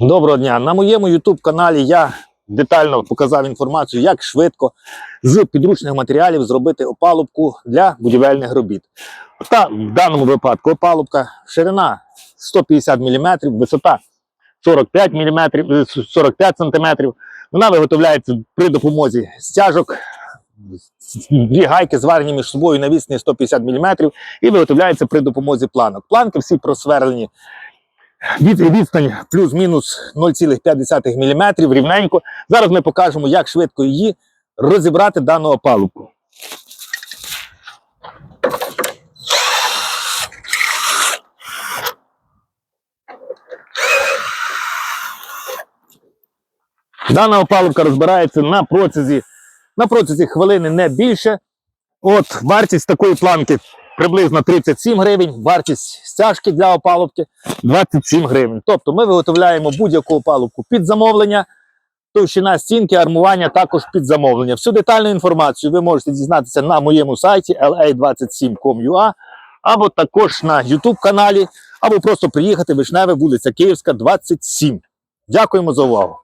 Доброго дня! На моєму YouTube каналі я детально показав інформацію, як швидко з підручних матеріалів зробити опалубку для будівельних робіт. Та в даному випадку опалубка ширина 150 мм, висота 45 мм, 45 см. Вона виготовляється при допомозі стяжок. Дві гайки зварені між собою на відстані 150 мм і виготовляється при допомозі планок. Планки всі просверлені від, відстань плюс-мінус 0,5 мм рівненько. Зараз ми покажемо, як швидко її розібрати дану опалубку. Дана опалубка розбирається на протязі, на протязі хвилини не більше. От вартість такої планки приблизно 37 гривень, вартість стяжки для опалубки 27 гривень. Тобто ми виготовляємо будь-яку опалубку під замовлення, товщина стінки, армування також під замовлення. Всю детальну інформацію ви можете дізнатися на моєму сайті la27.com.ua або також на YouTube каналі, або просто приїхати Вишневе, вулиця Київська, 27. Дякуємо за увагу.